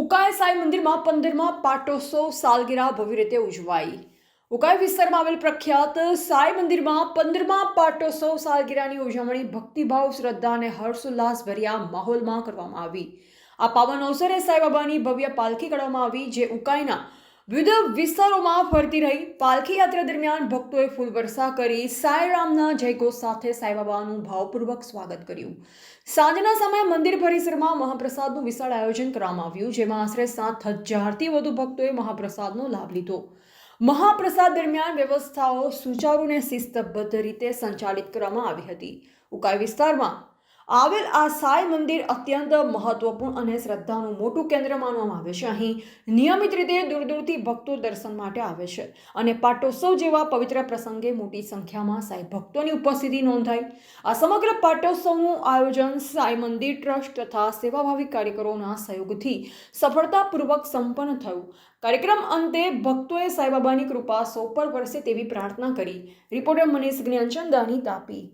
ઉકાઈ સાઈ મંદિરમાં પંદરમાં પાટોત્સવ સાલગીરા ભવ્ય રીતે ઉજવાઈ. ઉકાઈ વિસ્તારમાં આવેલ પ્રખ્યાત સાઈ મંદિરમાં પંદરમાં પાટોત્સવ સાલગીરાની ઉજવણી ભક્તિભાવ, શ્રદ્ધા અને હર્ષોલ્લાસ ભર્યા માહોલમાં કરવામાં આવી. આ પાવન અવસરે સાઈબાબાની ભવ્ય પાલખી કાઢવામાં આવી, જે ઉકાઈના વિવિધ વિસ્તારોમાં ફરતી રહી. પાલખી યાત્રા દરમિયાન ભક્તોએ ફૂલ વર્ષા કરી સાંઈરામના જયઘોષ સાથે સાંઈબાબાનું ભાવપૂર્વક સ્વાગત કર્યું. સાંજના સમયે મંદિર પરિસરમાં મહાપ્રસાદનું વિશાળ આયોજન કરવામાં આવ્યું, જેમાં આશરે સાત હજારથી વધુ ભક્તોએ મહાપ્રસાદનો લાભ લીધો. મહાપ્રસાદ દરમિયાન વ્યવસ્થાઓ સુચારુને શિસ્તબદ્ધ રીતે સંચાલિત કરવામાં આવી હતી. ઉકાઈ વિસ્તારમાં આવેલ આ સાઈ મંદિર અત્યંત મહત્વપૂર્ણ અને શ્રદ્ધાનું મોટું કેન્દ્ર માનવામાં આવે છે. અહીં નિયમિત રીતે દૂર દૂરથી ભક્તો દર્શન માટે આવે છે અને પાટોત્સવ જેવા પવિત્ર પ્રસંગે મોટી સંખ્યામાં સાઈ ભક્તોની ઉપસ્થિતિ નોંધાઈ. આ સમગ્ર પાટોત્સવનું આયોજન સાઈ મંદિર ટ્રસ્ટ તથા સેવાભાવી કાર્યકરોના સહયોગથી સફળતાપૂર્વક સંપન્ન થયું. કાર્યક્રમ અંતે ભક્તોએ સાઈબાબાની કૃપા સૌ પર વરસે તેવી પ્રાર્થના કરી. રિપોર્ટર મનીષ જ્ઞાનચંદાની તાપી.